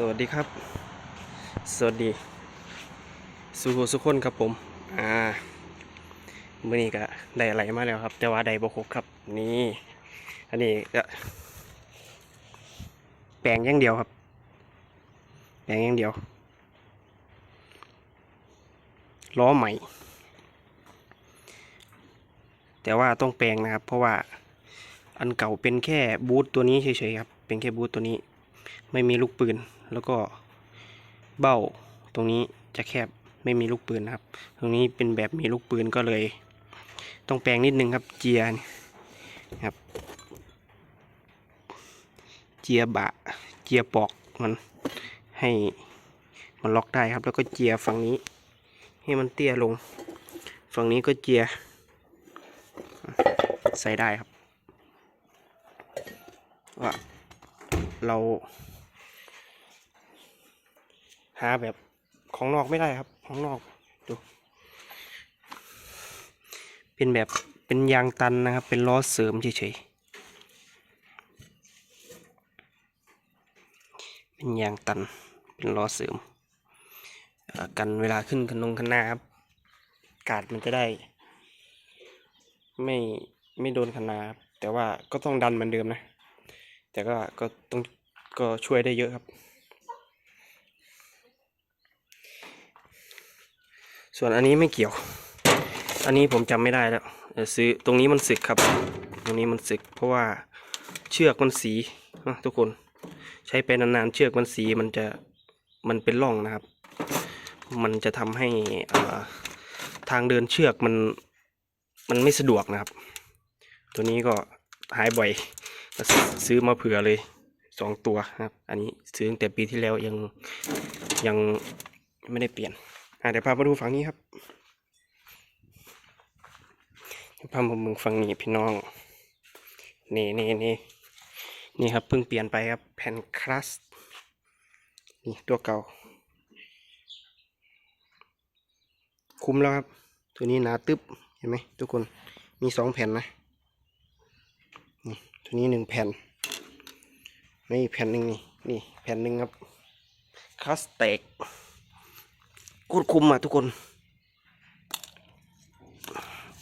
สวัสดีครับ สวัสดีสุขสุขคนครับผม อ่าเมื่อนี้ก็ได้อะไรมาแล้วครับ แต่ว่าได้บกครบครับ นี่ อันนี้ก็แปลงอย่างเดียวครับ แปลงอย่างเดียว ล้อใหม่ แต่ว่าต้องแปลงนะครับ เพราะว่าอันเก่าเป็นแค่บูทตัวนี้เฉยๆครับ เป็นแค่บูทตัวนี้ไม่มีลูกปืน แล้วก็เบ้าตรงนี้จะแคบไม่มีลูกปืนนะครับ ตรงนี้เป็นแบบมีลูกปืนก็เลย ต้องแปลงนิดนึงครับเจียนะครับ เจียบะเจียปอกมันให้มันล็อกได้ครับ แล้วก็เจียฝั่งนี้ ให้มันเตี้ยลง ฝั่งนี้ก็เจีย ใส่ได้ครับว่าเรา หาแบบของนอกไม่ได้ครับ ของนอกดูเป็นแบบเป็นยางตันนะครับ เป็นล้อเสริมเฉยๆเป็นยางตันเป็นล้อเสริมเอ่อกันเวลาขึ้นคันงคันหน้าครับ กาดมันจะได้ ไม่ไม่โดนคันนาแต่ว่าก็ต้องดันเหมือนเดิมนะ แต่ก็ก็ต้องก็ช่วยได้เยอะครับ ส่วนอันนี้ไม่เกี่ยว อันนี้ผมจำไม่ได้แล้วเดี๋ยวซื้อตรงนี้มันสึกครับ ตรงนี้มันสึก เพราะว่าเชือกมันสีนะทุกคนใช้ไปนานๆเชือกมันสีมันจะมันเป็นร่องนะครับ มันจะทำให้อ่าทางเดินเชือกมันมันไม่สะดวกนะครับ ตัวนี้ก็หายบ่อยซื้อมาเผื่อเลยสองตัวนะครับ อันนี้ซื้อตั้งแต่ปีที่แล้วยังยังไม่ได้เปลี่ยน เดี๋ยวพามาดูฝั่งนี้ครับเดี๋ยวพามาดูฝั่งนี้พี่น้อง นี่นี่นี่นี่ครับเพิ่งเปลี่ยนไปครับแผ่นคลัสนี่ตัวเก่า คุ้มแล้วครับ ตัวนี้หนาตึ๊บเห็นไหมทุกคนมีสองแผ่นนะนี่ตัวนี้หนึ่งแผ่นนี่แผ่นหนึ่งนี่นี่แผ่นหนึ่งครับคลัสเตก โคตรคุ้มอะทุกคน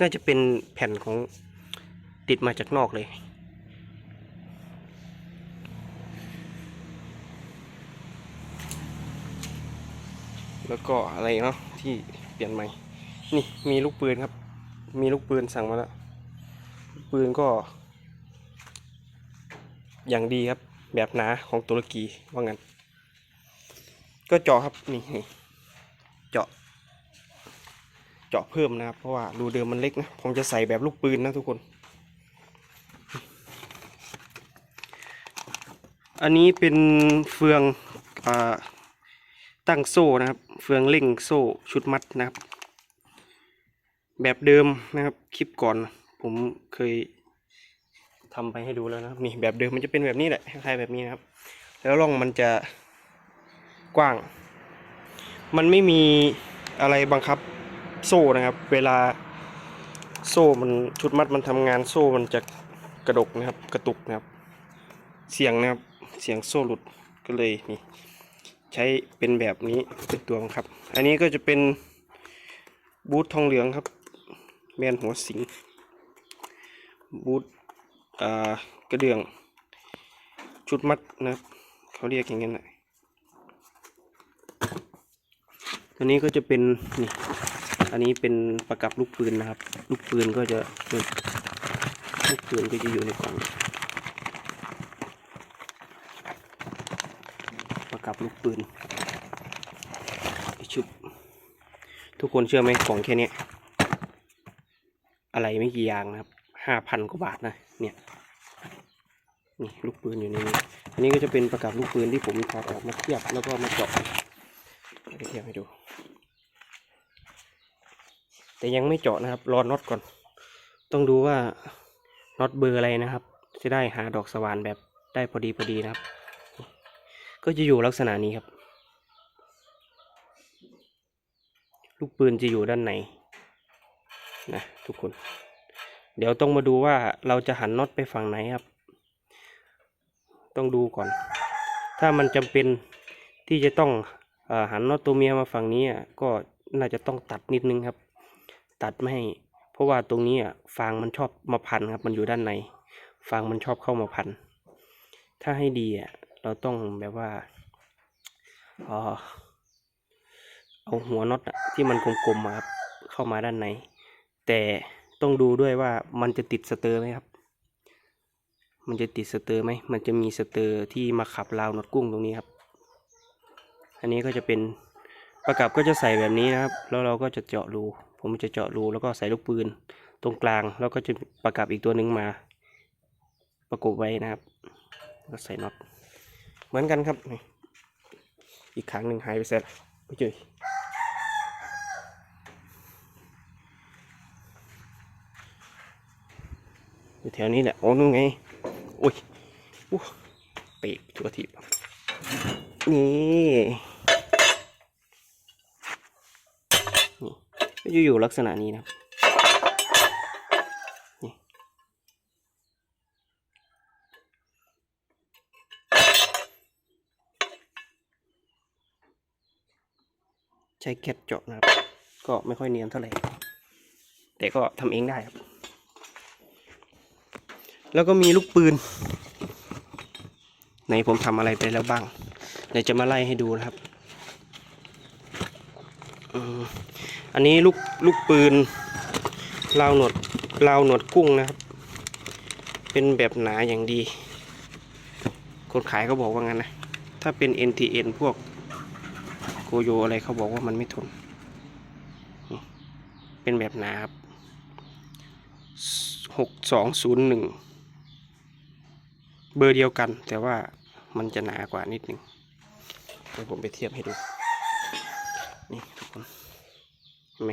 น่าจะเป็นแผ่นของติดมาจากนอกเลย แล้วก็อะไรเนาะที่เปลี่ยนใหม่ นี่มีลูกปืนครับ มีลูกปืนสั่งมาแล้ว ปืนก็ อย่างดีครับ แบบหนาของตุรกีว่างั้น ก็จาะครับ นี่นี่ เจาะเพิ่มนะครับ เพราะว่ารูเดิมมันเล็กนะ ผมจะใส่แบบลูกปืนนะทุกคน อันนี้เป็นเฟืองอตั้งโซ่นะครับ เฟืองเร่งโซ่ชุดมัดนะครับ แบบเดิมนะครับ คลิปก่อนผมเคยทำไปให้ดูแล้วนะครับนี่แบบเดิมมันจะเป็นแบบนี้แหละคล้ายแบบนี้นะครับ แล้วร่องมันจะกว้าง มันไม่มีอะไรบังคับ โซ่นะครับ เวลาโซ่มันชุดมัดมันทำงานโซ่มันจะกระดกนะครับ กระตุกนะครับ เสียงนะครับ เสียงโซ่หลุดก็เลยนี่ใช้เป็นแบบนี้เป็นตัวบังคับ อันนี้ก็จะเป็นบูททองเหลืองครับ แมนหัวสิงบูทกระเดื่อง ชุดมัดนะครับเขาเรียกอย่างนั้นแหละตัวนี้ก็จะเป็นนี่ อันนี้เป็นประกับลูกปืนนะครับ ลูกปืนก็จะลูกปืนก็จะอยู่ในกล่อง ประกับลูกปืนชุบทุกคนเชื่อไหมของแค่นี้อะไรไม่กี่อย่างนะครับห้าพันกว่าบาทนะเนี่ยนี่ลูกปืนอยู่ในนี้อันนี้ก็จะเป็นประกับลูกปืนที่ผมถอดออกมาเทียบแล้วก็มาเจาะไปเทียบให้ดู แต่ยังไม่เจาะนะครับ รอน็อตก่อน ต้องดูว่าน็อตเบอร์อะไรนะครับ จะได้หาดอกสว่านแบบได้พอดีพอดีนะครับ ก็จะอยู่ลักษณะนี้ครับ ลูกปืนจะอยู่ด้านในนะทุกคน เดี๋ยวต้องมาดูว่าเราจะหันน็อตไปฝั่งไหนครับ ต้องดูก่อน ถ้ามันจำเป็นที่จะต้องอหันน็อตตัวเมียมาฝั่งนี้อะก็น่าจะต้องตัดนิดนึงครับ ตัดไม่ให้เพราะว่าตรงนี้อะฟางมันชอบมาพันครับ มันอยู่ด้านใน ฟางมันชอบเข้ามาพัน ถ้าให้ดีอะเราต้องแบบว่าเอาหัวน็อตที่มันกลมๆมาครับเข้ามาด้านใน แต่ต้องดูด้วยว่ามันจะติดสเตอร์ไหมครับ มันจะติดสเตอร์ไหมมันจะมีสเตอร์ที่มาขับราวน็อตกุ้งตรงนี้ครับ อันนี้ก็จะเป็นประกับก็จะใส่แบบนี้นะครับ แล้วเราก็จะเจาะรู ผมจะเจาะรูแล้วก็ใส่ลูกปืนตรงกลาง แล้วก็จะประกับอีกตัวหนึ่งมา ประกบไว้นะครับแล้วก็ใส่น็อตเหมือนกันครับนี่อีกครั้งหนึ่งหายไปเสร็จไปเจออยู่แถวนี้แหละโอ้นู่นไงโอ้ยอู้เปะตัวทีบนี่นี่ก็ จะอยู่ลักษณะนี้นะครับใช้แก๊สเจาะนะครับ ก็ไม่ค่อยเนียนเท่าไหร่ แต่ก็ทำเองได้ครับ แล้วก็มีลูกปืนไหนผมทำอะไรไปแล้วบ้าง เดี๋ยวจะมาไล่ให้ดูนะครับ อืม อันนี้ลูกลูกปืนลาวหนวดลาวหนวดกุ้งนะครับ เป็นแบบหนาอย่างดี คนขายเขาบอกว่างั้นนะ ถ้าเป็น NTN พวกโกโยอะไรเขาบอกว่ามันไม่ทน เป็นแบบหนาครับหกสองศูนย์หนึ่งเบอร์เดียวกัน แต่ว่ามันจะหนากว่านิดหนึ่งเดี๋ยวผมไปเทียบให้ดู นี่ทุกคนเห็น ไหม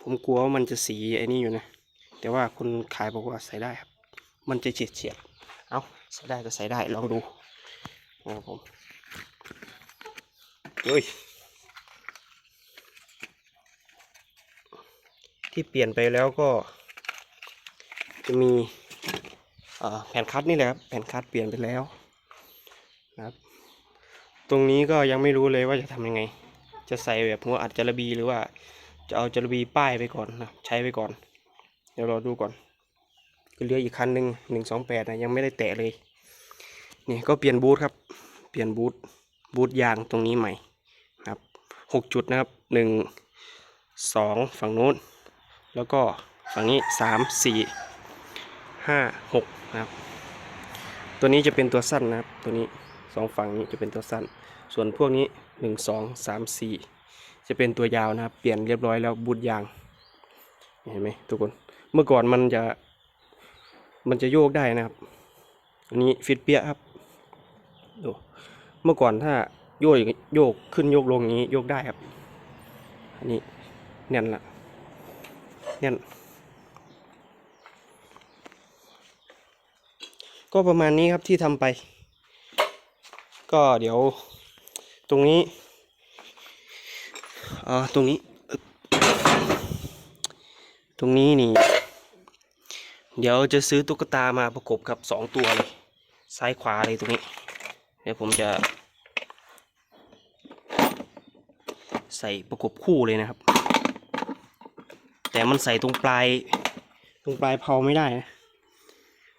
ผมกลัวว่ามันจะสีไอ้นี่อยู่นะ แต่ว่าคนขายบอกว่าใส่ได้ครับ มันจะเฉียดเฉียดเอาใส่ได้ก็ใส่ได้ลองดูนะครับผมเฮ้ยที่เปลี่ยนไปแล้วก็ จะมีแผ่นคัดนี่แหละครับแผ่นคัดเปลี่ยนไปแล้วนะครับ ตรงนี้ก็ยังไม่รู้เลยว่าจะทำยังไง จะใส่แบบหัวอัดจระบีหรือว่า จะเอาจระบีป้ายไปก่อนนะใช้ไปก่อน เดี๋ยวรอดูก่อนก็เหลืออีกคันหนึ่งหนึ่งสองแปดนะยังไม่ได้แตะเลยนี่ก็เปลี่ยนบูทครับ เปลี่ยนบูทบูทยางตรงนี้ใหม่นะครับหกจุดนะครับหนึ่งสองฝั่งนู้น แล้วก็ฝั่งนี้สามสี่ห้าหกนะครับตัวนี้จะเป็นตัวสั้นนะครับตัวนี้สองฝั่งนี้จะเป็นตัวสั้น ส่วนพวกนี้ หนึ่งสองสามสี่จะเป็นตัวยาวนะครับ เปลี่ยนเรียบร้อยแล้วบูทยาง เห็นไหมทุกคน เมื่อก่อนมันจะมันจะโยกได้นะครับ อันนี้ฟิตเปียครับดูเมื่อก่อนถ้าโยกโยกขึ้นโยกลงอย่างนี้โยกได้ครับ อันนี้แน่นละแน่นก็ประมาณนี้ครับที่ทำไป ก็เดี๋ยว ตรงนี้อ่าตรงนี้ ตรงนี้นี่ เดี๋ยวจะซื้อตุ๊กตามาประกบกับสองตัวเลย ซ้ายขวาเลยตรงนี้ เดี๋ยวผมจะ ใส่ประกบคู่เลยนะครับ แต่มันใส่ตรงปลาย ตรงปลายเพาไม่ได้นะ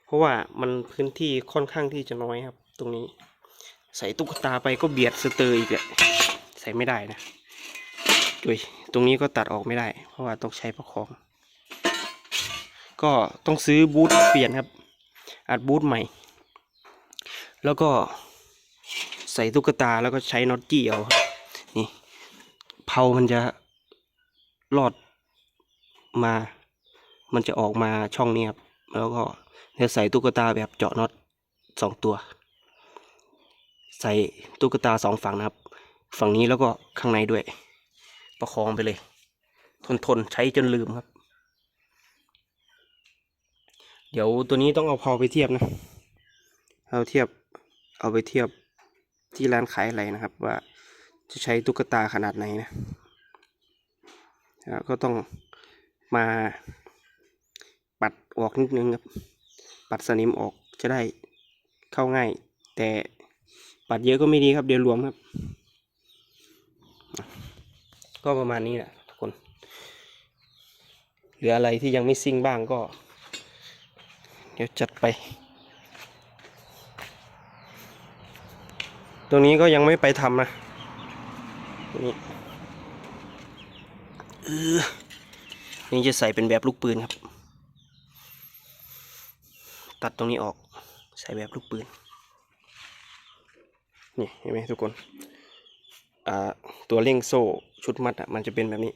เพราะว่ามันพื้นที่ค่อนข้างที่จะน้อยครับ ตรงนี้ ใส่ตุ๊กตาไปก็เบียดสเตอร์อีกอะใส่ไม่ได้นะดุยตรงนี้ก็ตัดออกไม่ได้ เพราะว่าต้องใช้ประคอง ก็ต้องซื้อบูทเปลี่ยนครับ อัดบูทใหม่ แล้วก็ใส่ตุ๊กตาแล้วก็ใช้น็อตจี้เอาครับนี่เผามันจะรอดมา มันจะออกมาช่องนี้ครับ แล้วก็จะใส่ตุ๊กตาแบบเจาะน็อตสองตัว ใส่ตุ๊กตาสองฝั่งนะครับ ฝั่งนี้แล้วก็ข้างในด้วย ประคองไปเลย ทนทนๆใช้จนลืมครับ เดี๋ยวตัวนี้ต้องเอาเผาไปเทียบนะ เอาเทียบเอาไปเทียบที่ร้านขายอะไรนะครับ ว่าจะใช้ตุ๊กตาขนาดไหนนะก็ต้องมาปัดออกนิดนึงครับ ปัดสนิมออกจะได้เข้าง่าย แต่ ปัดเยอะก็ไม่ดีครับเดี๋ยวรวมครับ ก็ประมาณนี้แหละทุกคน เหลืออะไรที่ยังไม่ซิ่งบ้างก็ เดี๋ยวจัดไป ตรงนี้ก็ยังไม่ไปทำนะนี่นี่จะใส่เป็นแบบลูกปืนครับ ตัดตรงนี้ออกใส่แบบลูกปืน นี่เห็นไหมทุกคนตัวเร่งโซ่ชุดมัดอะมันจะเป็นแบบนี้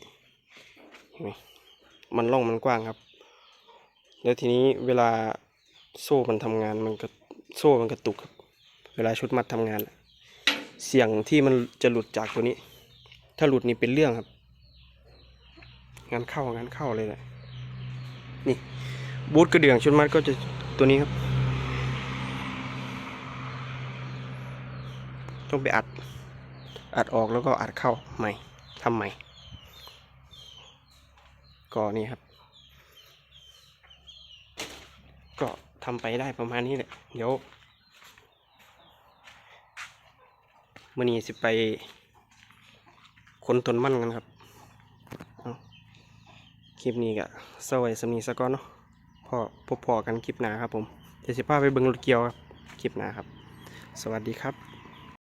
เห็นไหมมันร่องมันกว้างครับ แล้วทีนี้เวลาโซ่มันทำงานมันก็โซ่มันกระตุกครับ เวลาชุดมัดทำงาน เสียงที่มันจะหลุดจากตัวนี้ ถ้าหลุดนี่เป็นเรื่องครับ งานเข้างานเข้าเลยแหละนี่บูทกระเดื่องชุดมัดก็จะตัวนี้ครับ ต้องไปอัด อัดออกแล้วก็อัดเข้าใหม่ทำใหม่ ก็นี่ครับ ก็ทำไปได้ประมาณนี้แหละ เดี๋ยวมื่อนี้สิไปคนต้นมั่นกันครับคลิปนี้ก็สวัสดีสำนีสกก่อนเนาะพอพบพอกันคลิปหน้าครับผมเดี๋ยวสิพาไปเบิ่งรถเกียวครับ คลิปหน้าครับ สวัสดีครับ